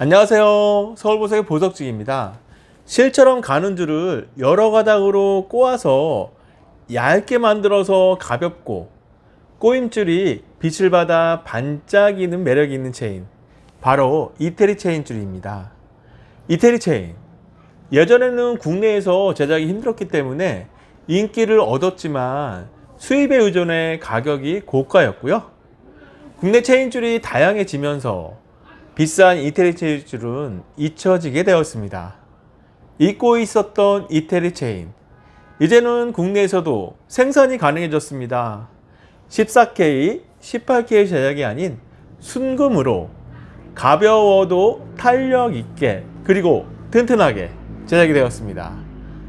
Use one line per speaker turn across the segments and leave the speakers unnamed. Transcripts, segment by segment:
안녕하세요. 서울보석의 보석직입니다. 실처럼 가는 줄을 여러 가닥으로 꼬아서 얇게 만들어서 가볍고 꼬임줄이 빛을 받아 반짝이는 매력이 있는 체인. 바로 이태리 체인 줄입니다. 이태리 체인. 예전에는 국내에서 제작이 힘들었기 때문에 인기를 얻었지만 수입에 의존해 가격이 고가였고요. 국내 체인줄이 다양해지면서 비싼 이태리 체인줄은 잊혀지게 되었습니다. 잊고 있었던 이태리 체인. 이제는 국내에서도 생산이 가능해졌습니다. 14K, 18K 제작이 아닌 순금으로 가벼워도 탄력 있게 그리고 튼튼하게 제작이 되었습니다.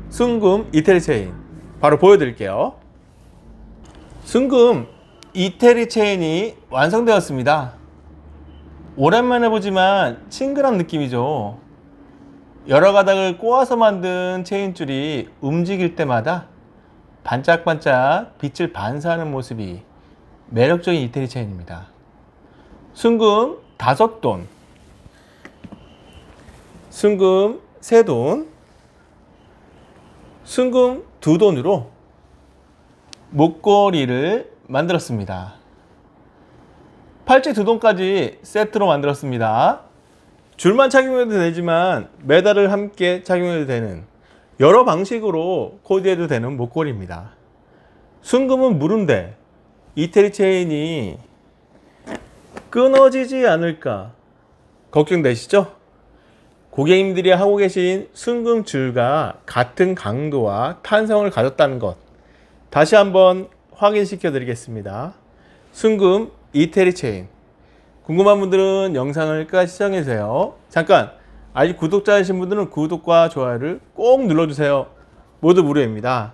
순금 이태리 체인 바로 보여드릴게요. 순금 이태리 체인이 완성되었습니다. 오랜만에 보지만 친근한 느낌이죠. 여러 가닥을 꼬아서 만든 체인줄이 움직일 때마다 반짝반짝 빛을 반사하는 모습이 매력적인 이태리 체인입니다. 순금 다섯 돈, 순금 세 돈, 순금 두 돈으로 목걸이를 만들었습니다. 팔찌 두 돈까지 세트로 만들었습니다. 줄만 착용해도 되지만 메달을 함께 착용해도 되는 여러 방식으로 코디해도 되는 목걸이입니다. 순금은 무른데 이태리 체인이 끊어지지 않을까 걱정되시죠? 고객님들이 하고 계신 순금 줄과 같은 강도와 탄성을 가졌다는 것 다시 한번 확인시켜 드리겠습니다. 순금 이태리 체인 궁금한 분들은 영상을 끝까지 시청해 주세요. 잠깐 아직 구독자이신 분들은 구독과 좋아요를 꼭 눌러주세요. 모두 무료입니다.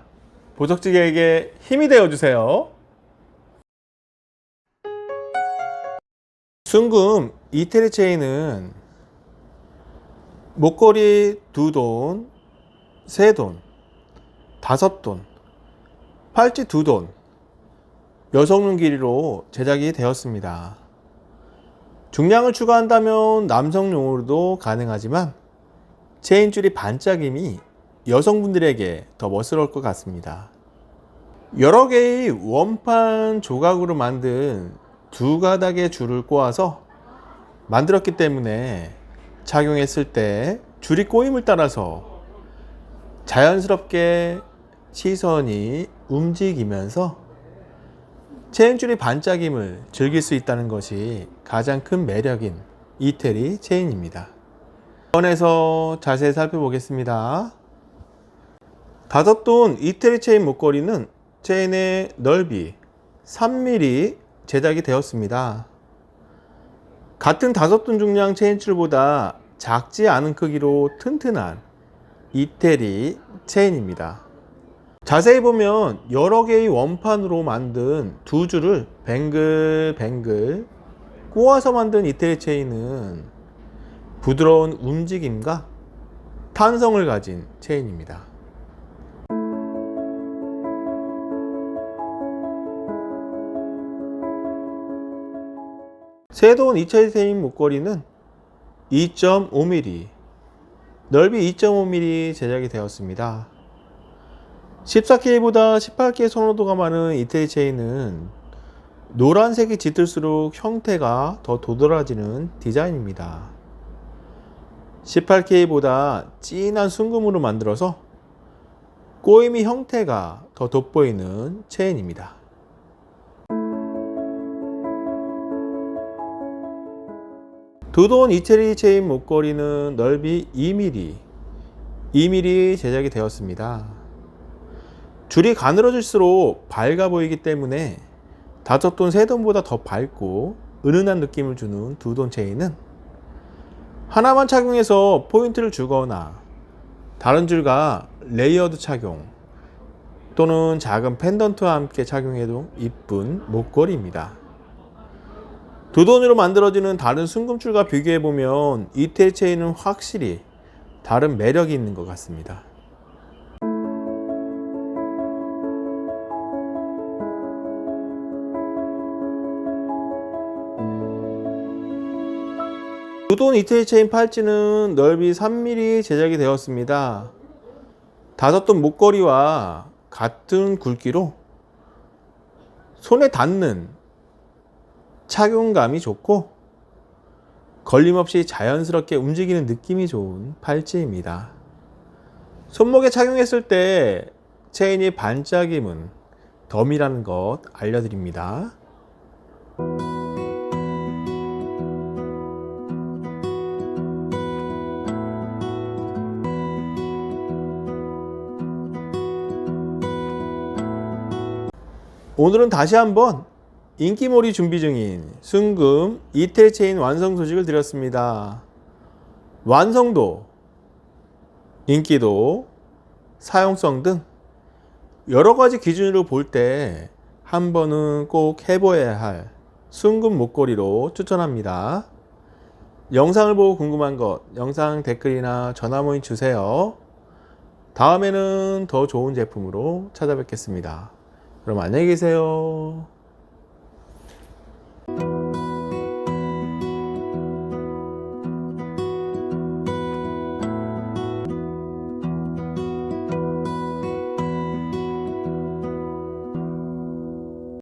보석지기에게 힘이 되어 주세요. 순금 이태리 체인은 목걸이 두 돈, 세 돈, 다섯 돈, 팔찌 두 돈, 여성용 길이로 제작이 되었습니다. 중량을 추가한다면 남성용으로도 가능하지만 체인줄이 반짝임이 여성분들에게 더 멋스러울 것 같습니다. 여러 개의 원판 조각으로 만든 두 가닥의 줄을 꼬아서 만들었기 때문에 착용했을 때 줄이 꼬임을 따라서 자연스럽게 시선이 움직이면서 체인줄이 반짝임을 즐길 수 있다는 것이 가장 큰 매력인 이태리 체인입니다. 원에서 자세히 살펴보겠습니다. 다섯 돈 이태리 체인 목걸이는 체인의 넓이 3mm 제작이 되었습니다. 같은 다섯 돈 중량 체인줄보다 작지 않은 크기로 튼튼한 이태리 체인입니다. 자세히 보면 여러 개의 원판으로 만든 두 줄을 뱅글뱅글 꼬아서 만든 이태리 체인은 부드러운 움직임과 탄성을 가진 체인입니다. 세돈 이태리 체인 목걸이는 2.5mm, 넓이 2.5mm 제작이 되었습니다. 14K보다 18K 선호도가 많은 이태리 체인은 노란색이 짙을수록 형태가 더 도드라지는 디자인입니다. 18K보다 진한 순금으로 만들어서 꼬임이 형태가 더 돋보이는 체인입니다. 두돈 이태리 체인 목걸이는 넓이 2mm, 2mm 제작이 되었습니다. 줄이 가늘어질수록 밝아 보이기 때문에 다섯 돈, 세 돈보다 더 밝고 은은한 느낌을 주는 두 돈 체인은 하나만 착용해서 포인트를 주거나 다른 줄과 레이어드 착용 또는 작은 펜던트와 함께 착용해도 이쁜 목걸이입니다. 두 돈으로 만들어지는 다른 순금줄과 비교해 보면 이태리 체인은 확실히 다른 매력이 있는 것 같습니다. 두돈 이태리 체인 팔찌는 넓이 3mm 제작이 되었습니다. 다섯 돈 목걸이와 같은 굵기로 손에 닿는 착용감이 좋고 걸림없이 자연스럽게 움직이는 느낌이 좋은 팔찌입니다. 손목에 착용했을 때 체인이 반짝임은 덤이라는 것 알려드립니다. 오늘은 다시 한번 인기몰이 준비 중인 순금 이태리 체인 완성 소식을 드렸습니다. 완성도, 인기도, 사용성 등 여러 가지 기준으로 볼 때 한 번은 꼭 해보아야 할 순금 목걸이로 추천합니다. 영상을 보고 궁금한 것 영상 댓글이나 전화 모임 주세요. 다음에는 더 좋은 제품으로 찾아뵙겠습니다. 그럼 안녕히 계세요.